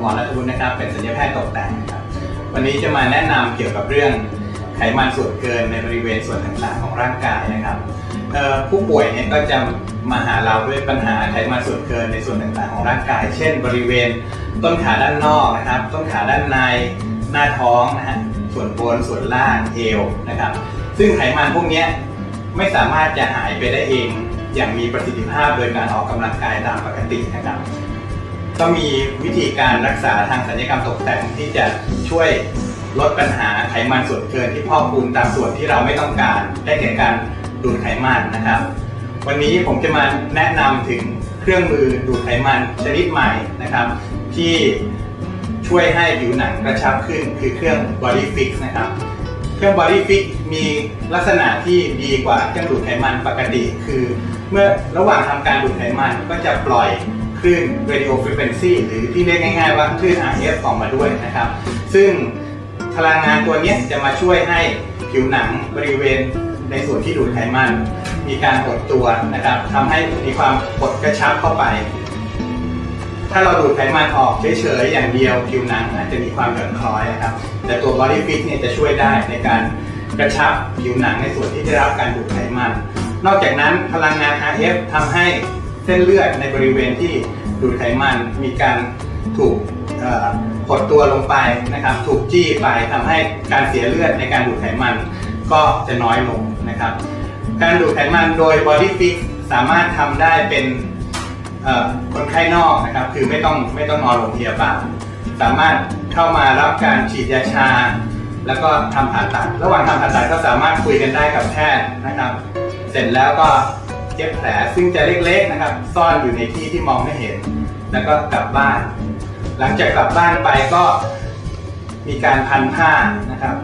หมอรัตวุฒินะครับ เป็นศัลยแพทย์ตกแต่งนะครับ วันนี้จะมาแนะนำเกี่ยวกับเรื่องไขมันส่วนเกินในบริเวณส่วนต่างๆของร่างกายนะครับผู้ป่วยเนี่ยก็จะมาหาเราด้วยปัญหาไขมันส่วนเกินในส่วนต่างๆของร่างกาย เช่น บริเวณต้นขาด้านนอกนะครับ ต้นขาด้านใน หน้าท้องนะฮะ ส่วนบน ส่วนล่าง เอวนะครับ ซึ่งไขมันพวกนี้ไม่สามารถจะหายไปได้เอง อย่างมีประสิทธิภาพโดยการออกกำลังกายตามปกตินะครับ ก็มีวิธีการรักษาทางศัลยกรรมตกแต่งที่จะช่วยลดปัญหาไขมันส่วนเกินที่พอกพูนตามส่วนที่เราไม่ต้องการ ได้แก่การดูดไขมันนะครับ วันนี้ผมจะมาแนะนำถึงเครื่องมือดูดไขมันชนิดใหม่นะครับ ที่ช่วยให้ผิวหนังกระชับขึ้นคือเครื่อง Body Fix นะครับ เครื่อง Body Fix มีลักษณะที่ดีกว่าเครื่องดูดไขมันปกติ คือ เมื่อระหว่างทำการดูดไขมันก็จะปล่อย คลื่น radio frequency หรือที่เรียกง่ายๆว่าคลื่น RF ออกมาด้วยนะครับ ซึ่งพลังงานตัวนี้จะมาช่วยให้ผิวหนังบริเวณในส่วนที่ดูดไขมัน มีการหดตัวนะครับทำให้มีความหดกระชับเข้าไป ถ้าเราดูดไขมันออกเฉยๆอย่างเดียวผิวหนังอาจจะมีความหย่อนคล้อยนะครับ แต่ตัว Body Fit เนี่ยจะช่วยได้ในการกระชับผิวหนังในส่วนที่ได้รับการดูดไขมัน นอกจากนั้นพลังงาน RF ทำให้ เส้นเลือดในบริเวณที่ดูดไขมันมีการถูกหดตัวลงไปนะครับ ถูกจี้ไปทำให้การเสียเลือดในการดูดไขมันก็จะน้อยลงนะครับ การดูดไขมันโดย Body Fix สามารถทำได้เป็นคนไข้นอกนะครับ คือไม่ต้องไม่ต้องนอนโรงพยาบาลสามารถเข้ามารับการฉีดยาชา แล้วก็ทำผ่าตัด ระหว่างทำผ่าตัดก็สามารถคุยกันได้กับแพทย์นะครับ เสร็จแล้วก็ เย็บแผลซึ่งจะเล็กๆนะครับ ซ่อนอยู่ในที่ที่มองไม่เห็น แล้วก็กลับบ้าน หลังจากกลับบ้านไปก็มีการพันผ้านะครับ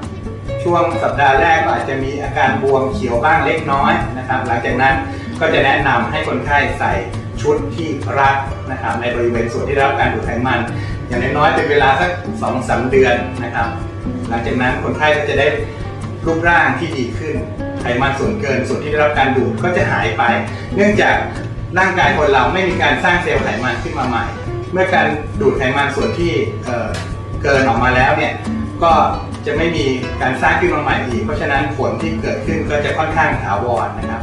ช่วงสัปดาห์แรกก็อาจจะมีอาการบวมเขียวบ้างเล็กน้อยนะครับ หลังจากนั้นก็จะแนะนำให้คนไข้ใส่ชุดที่รัดนะครับในบริเวณส่วนที่รับการดูดไขมัน อย่างน้อยๆเป็นเวลาสักสองสาเดือนนะครับ หลังจากนั้นคนไข้ก็จะได้รูปร่างที่ดีขึ้น ไขมันส่วนเกินส่วนที่ได้รับการดูดก็จะหายไป เนื่องจากร่างกายคนเราไม่มีการสร้างเซลล์ไขมันขึ้นมาใหม่ เมื่อการดูดไขมันส่วนที่เกินออกมาแล้วเนี่ยก็จะไม่มีการสร้างขึ้นมาใหม่อีก เพราะฉะนั้นผลที่เกิดขึ้นก็จะค่อนข้างถาวรนะครับ